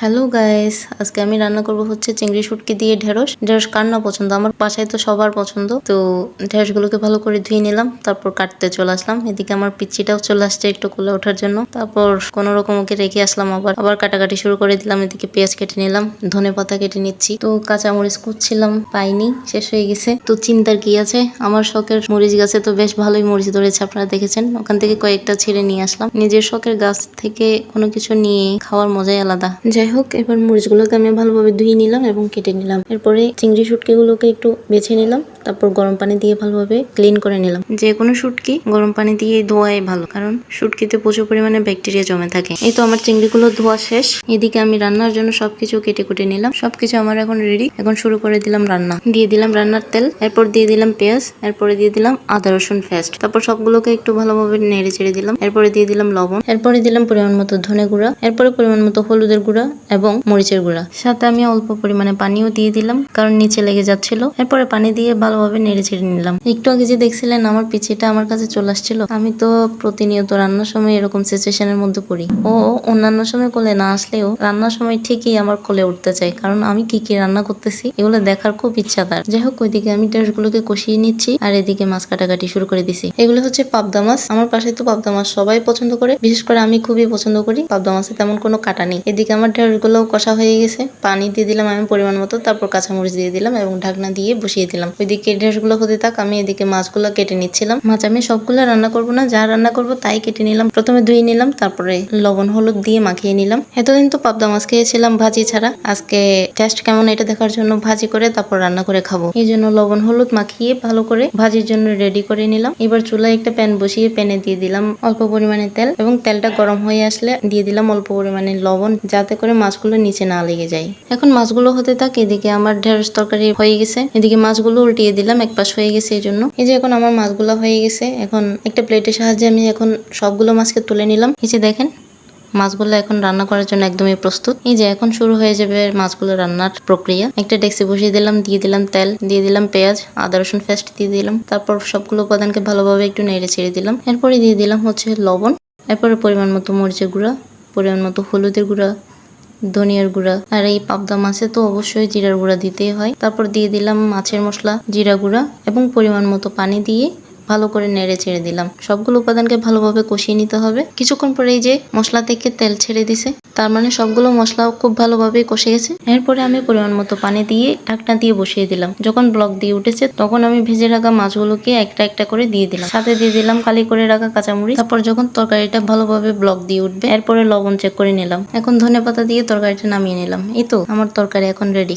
Hello guys, আজকে আমি রান্না করব হচ্ছে চিংড়ি শুটকি দিয়ে ঢেঁড়স। ঢেঁড়স কার না পছন্দ? আমার বাসায় তো সবার পছন্দ। তো ঢেঁড়স গুলোকে ভালো করে ধুয়ে নিলাম, তারপর কাটতে চলে আসলাম। এদিকে আমার পিচ্চিটাও চলে আসছে একটু কোলে ওঠার জন্য। তারপর কোনো রকম ওকে রেখে আসলাম আবার। আবার কাটাকাটি শুরু করে দিলাম, এদিকে পেঁয়াজ কেটে নিলাম, ধনে পাতা কেটে নিচ্ছি। তো কাঁচা মরিচ কুচ্ছিলাম পাইনি, শেষ হয়ে গেছে। তো চিন্তার কি আছে? আমার শখের মরিচ গাছে তো বেশ ভালোই মরিচ ধরেছে, আপনারা দেখেছেন। ওখান থেকে কয়েকটা ছিঁড়ে নিয়ে আসলাম। নিজের শখের গাছ থেকে কোনো কিছু নিয়ে খাওয়ার মজাই আলাদা। যাই হোক, এবার মরিচগুলোকে আমি ভালোভাবে ধুয়ে নিলাম এবং কেটে নিলাম। এরপরে চিংড়ি শুটকিগুলোকে একটু বেছে নিলাম। তারপর গরম পানি দিয়ে ভালোভাবে ক্লিন করে নিলাম। যে কোনো শুটকি গরম পানি দিয়ে ধোয়াই ভালো, কারণ শুটকিতে প্রচুর পরিমাণে ব্যাকটেরিয়া জমে থাকে। এই তো আমার চিংড়িগুলো ধোয়া শেষ। এদিকে আমি রান্নার জন্য সবকিছু কেটে কুটে নিলাম। সবকিছু আমার এখন রেডি এখন শুরু করে দিলাম রান্না। দিয়ে দিলাম রান্নার তেল, এরপর দিয়ে দিলাম পেঁয়াজ, এরপরে দিয়ে দিলাম আদা, রসুন পেস্ট তারপর সবগুলোকে একটু ভালোভাবে নেড়ে চেড়ে দিলাম। এরপরে দিয়ে দিলাম লবণ। এরপরে দিলাম পরিমাণ মতো ধনে গুঁড়া। এরপরে পরিমাণ মতো হলুদের গুঁড়া এবং মরিচের গুঁড়া। সাথে আমি অল্প পরিমাণে পানিও দিয়ে দিলাম, কারণ নিচে লেগে যাচ্ছিল। এরপরে পানি দিয়ে ভালোভাবে নেড়ে ছেড়ে নিলাম। একটু আগে যে দেখছিলেন, আমার পিছিটা আমার কাছে চলে আসছিল। আমি তো প্রতিনিয়ত রান্নার সময় এরকম সিচুয়েশনের মধ্যে পড়ি। ও অন্যান্য সময় কোলে না আসলেও রান্নার সময় ঠিকই আমার কোলে উঠতে চাই কারণ আমি কি কি রান্না করতেছি, এগুলো দেখার খুব ইচ্ছা তার। যাই হোক, ওইদিকে আমি গুলোকে কষিয়ে নিচ্ছি আর এদিকে মাছ কাটাকাটি শুরু করে দিছি। এগুলো হচ্ছে পাবদা মাছ। আমার পাশে তো পাবদা মাছ সবাই পছন্দ করে। বিশেষ করে আমি খুবই পছন্দ করি। পাবদা মাছে তেমন কোনো কাটা নেই। এদিকে আমার ঢেঁড়সগুলো কষা হয়ে গেছে। পানি দিয়ে দিলাম আমি পরিমাণ মতো। তারপর কাঁচামরিচ দিয়ে দিলাম এবং ঢাকনা দিয়ে বসিয়ে দিলাম। ওইদিকে ঢেঁড়সগুলো হতে থাক, আমি এদিকে মাছগুলো কেটে নিচ্ছিলাম। মাছ আমি সবগুলো রান্না করব না, যা রান্না করব তাই কেটে নিলাম। প্রথমে ধুয়ে নিলাম, তারপরে লবণ, হলুদ দিয়ে মাখিয়ে নিলাম। এতদিন তো পাবদা মাছ খেয়েছিলাম ভাজি ছাড়া। আজকে টেস্ট কেমন এটা দেখার জন্য ভাজি করে তারপর রান্না করে খাব। এই জন্য লবণ, হলুদ মাখিয়ে ভালো করে ভাজির জন্য রেডি করে নিলাম। এবার চুলায় একটা প্যান বসিয়ে প্যানে দিয়ে দিলাম অল্প পরিমাণে তেল এবং তেলটা গরম হয়ে আসলে দিয়ে দিলাম অল্প পরিমাণে লবণ, যাতে করে মাছগুলো নিচে না লেগে যায়। এখন মাছগুলো হতে থাক, এদিকে আমার ঢেঁড়স তরকারি হয়ে গেছে। এদিকে মাছগুলো উল্টিয়ে দিলাম, এক পাশ হয়ে গেছে এই জন্য এই যে এখন আমার মাছগুলো হয়ে গেছে, এখন একটা প্লেটের সাহায্যে আমি এখন সবগুলো মাছকে তুলে নিলাম। এই যে দেখেন, মাছগুলো এখন রান্না করার জন্য একদমই প্রস্তুত। এই যে এখন শুরু হয়ে যাবে মাছগুলো রান্নার প্রক্রিয়া। একটা ডেক্সি বসিয়ে দিলাম, দিয়ে দিলাম তেল, দিয়ে দিলাম পেঁয়াজ, আদা, রসুন পেস্ট দিয়ে দিলাম। তারপর সবগুলো উপাদানকে ভালোভাবে একটু নেড়ে ছেড়ে দিলাম। এরপরে দিয়ে দিলাম হচ্ছে লবণ। এরপরে পরিমাণ মতো মরিচের গুঁড়া, পরিমাণ মতো হলুদের গুঁড়া ধনিয়ার গুঁড়া। আর এই পাবদা মাছে তো অবশ্যই জিরার গুঁড়া দিতেই হয়। তারপর দিয়ে দিলাম মাছের মশলা, জিরা গুঁড়া এবং পরিমাণ মতো পানি দিয়ে ভালো করে নেড়ে ছেড়ে দিলাম। সবগুলো উপাদানকে ভালোভাবে কষিয়ে নিতে হবে। কিছুক্ষণ পরে এই যে মশলা থেকে তেল ছেড়ে দিছে, তার মানে সবগুলো মশলা খুব ভালোভাবে কষে গেছে। এরপরে আমি পরিমাণ মতো পানি দিয়ে ঢাকনা দিয়ে বসিয়ে দিলাম। যখন ব্লক দিয়ে উঠেছে, তখন আমি ভেজে রাখা মাছগুলোকে একটা একটা করে দিয়ে দিলাম। সাথে দিয়ে দিলাম কালি করে রাখা কাঁচামুড়ি তারপর যখন তরকারিটা ভালোভাবে ব্লক দিয়ে উঠবে, এরপরে লবণ চেক করে নিলাম। এখন ধনে পাতা দিয়ে তরকারিটা নামিয়ে নিলাম। এই তো, আমার তরকারি এখন রেডি